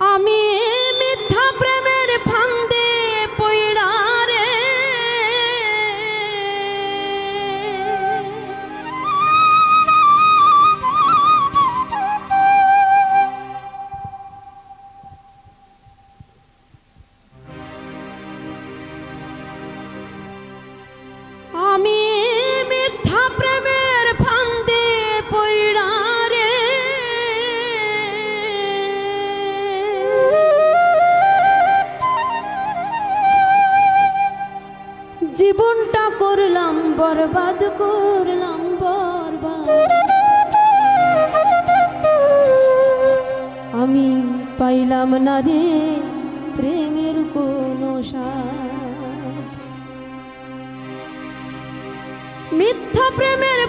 আমি বরবাদ করলাম বরবাদ। আমি পাইলাম না রে প্রেমের কোনো সাথ মিথ্যা প্রেমের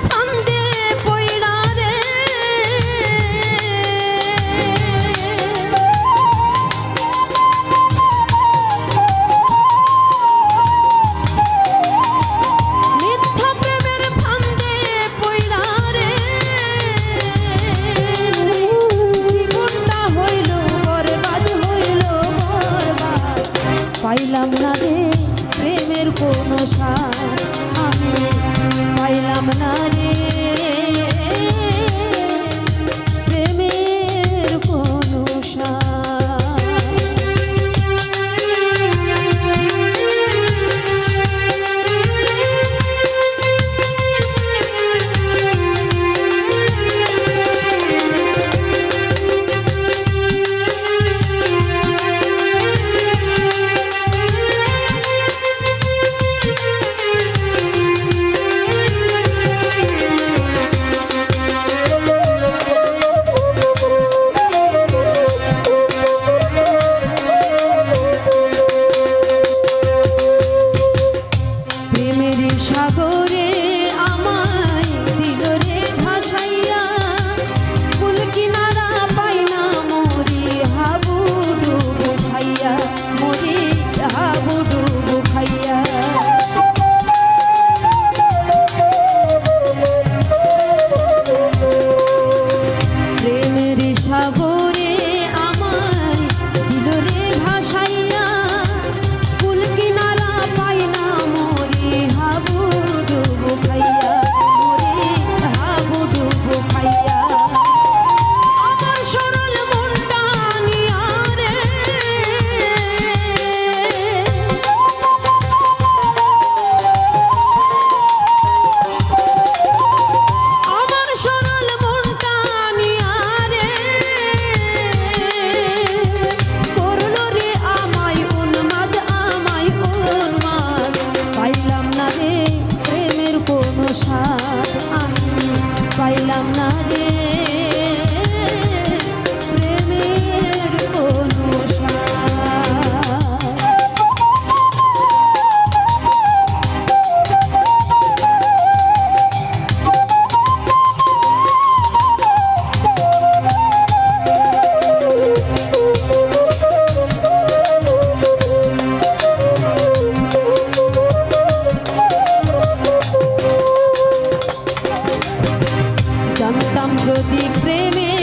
যদি প্রেমে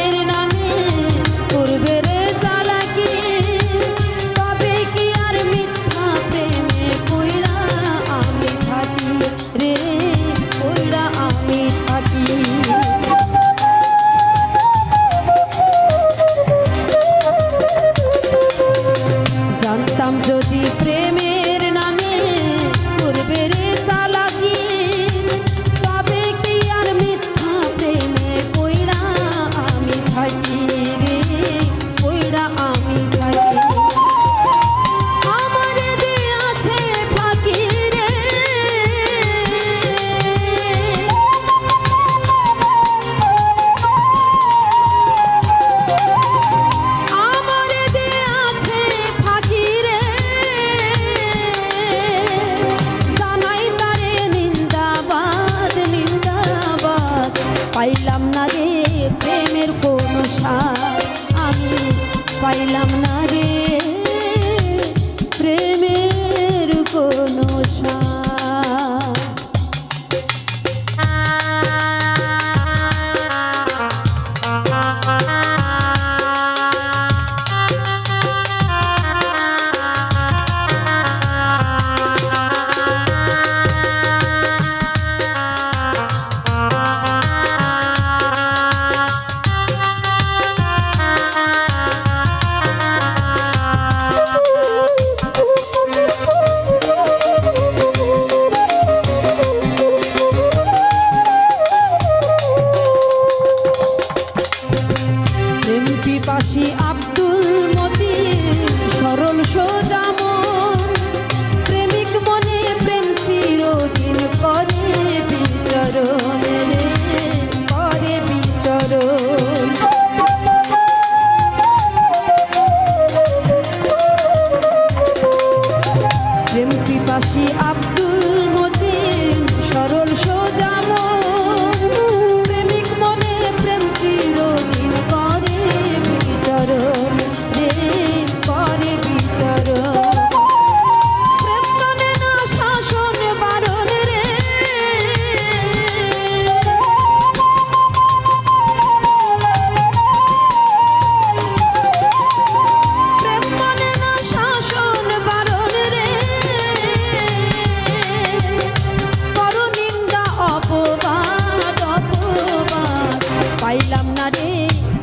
পাইলাম না রে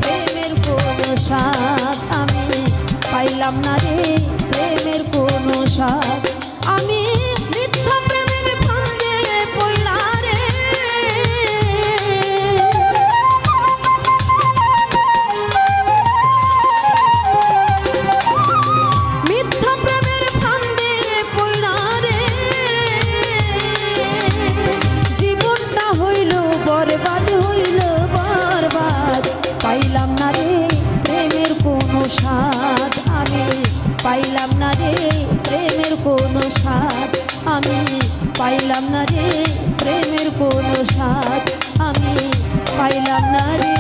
প্রেমের কোনো সাথ আমি পাইলাম না রে প্রেমের কোনো সাথ আমি পাইলাম না রে প্রেমের কোনো স্বাদ আমি পাইলাম না রে।